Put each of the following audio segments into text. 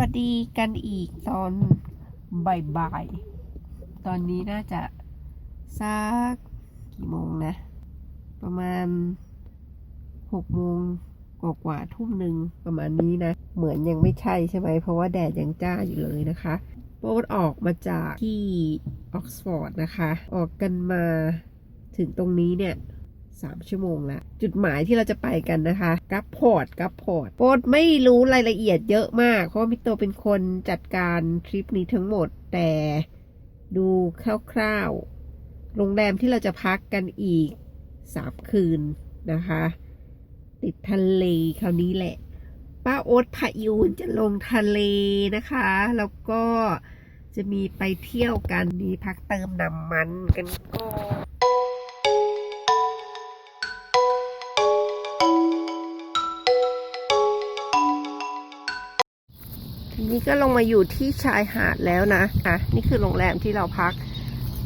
วัสดีกันอีกตอนบ่ายๆ ตอนนี้น่าจะสักกี่โมงนะ ประมาณหกโมงกว่าทุ่มหนึ่งประมาณนี้นะ เหมือนยังไม่ใช่ใช่ไหม เพราะว่าแดดยังจ้าอยู่เลยนะคะโบ๊ทออกมาจากที่ออกซฟอร์ดนะคะ ออกกันมาถึงตรงนี้เนี่ย สามชั่วโมงแล้ว จุดหมายที่เราจะไปกันนะคะกัปพอร์ตกัปพอร์ตโปดไม่รู้รายละเอียดเยอะมาก เพราะมิโตเป็นคนจัดการทริปนี้ทั้งหมด แต่ดูคร่าวๆ โรงแรมที่เราจะพักกันอีกสามคืนนะคะ ติดทะเลคราวนี้แหละ ป้าโอ๊ตพายูนจะลงทะเลนะคะ แล้วก็จะมีไปเที่ยวกันมีพักเติมน้ำมันกันก่อน ทีนี้ก็ลงมาอยู่ที่ชายหาดแล้วนะอะนี่คือโรงแรมที่เราพัก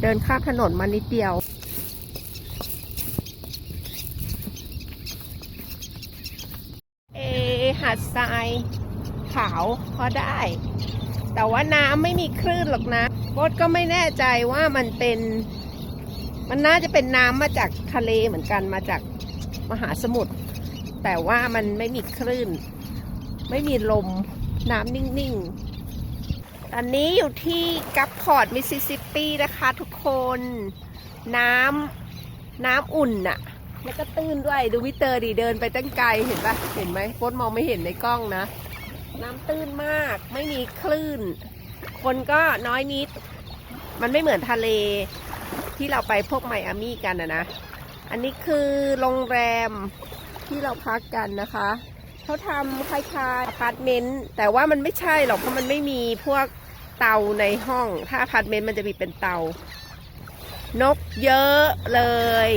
เดินข้ามถนนมานิดเดียวเอหาดทรายขาวพอได้ แต่ว่าน้ำไม่มีคลื่นหรอกนะโบดก็ไม่แน่ใจว่ามันเป็น มันน่าจะเป็นน้ำมาจากทะเลเหมือนกันมาจากมหาสมุทรแต่ว่ามันไม่มีคลื่น ไม่มีลม น้ำนิ่งๆ ตอนนี้อยู่ที่กัปพอร์ตมิสซิสซิปปีนะคะทุกคน น้ำน้ำอุ่นอะแล้วก็ตื้นด้วยดูวิเตอร์ดิเดินไปตั้งไกลเห็นปะเห็นไหมโคตมองไม่เห็นในกล้องนะ น้ำตื้นมากไม่มีคลื่น คนก็น้อยนิด มันไม่เหมือนทะเลที่เราไปพวกไมอามี่กันนะนะ อันนี้คือโรงแรมที่เราพักกันนะคะ เขาทำคล้ายๆอพาร์ตเมนต์แต่ว่ามันไม่ใช่หรอกเพราะมันไม่มีพวกเตาในห้อง ถ้าอพาร์ตเมนต์มันจะมีเป็นเตา นกเยอะเลย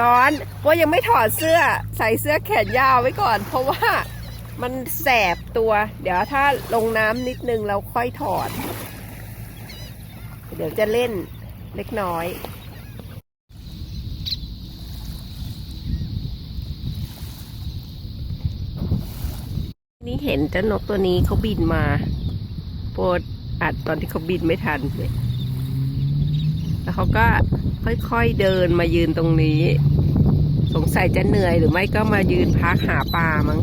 ร้อนว่ายังไม่ถอดเสื้อใส่เสื้อแขนยาวไว้ก่อน เพราะว่ามันแสบตัว เดี๋ยวถ้าลงน้ำนิดนึงเราค่อยถอด เดี๋ยวจะเล่นเล็กน้อย นี่เห็นเจ้านกตัวนี้เขาบินมา โปรดอัดตอนที่เขาบินไม่ทันเลยแล้วเขาก็ค่อยๆเดินมายืนตรงนี้ สงสัยจะเหนื่อยหรือไม่ก็มายืนพักหาปลามั้ง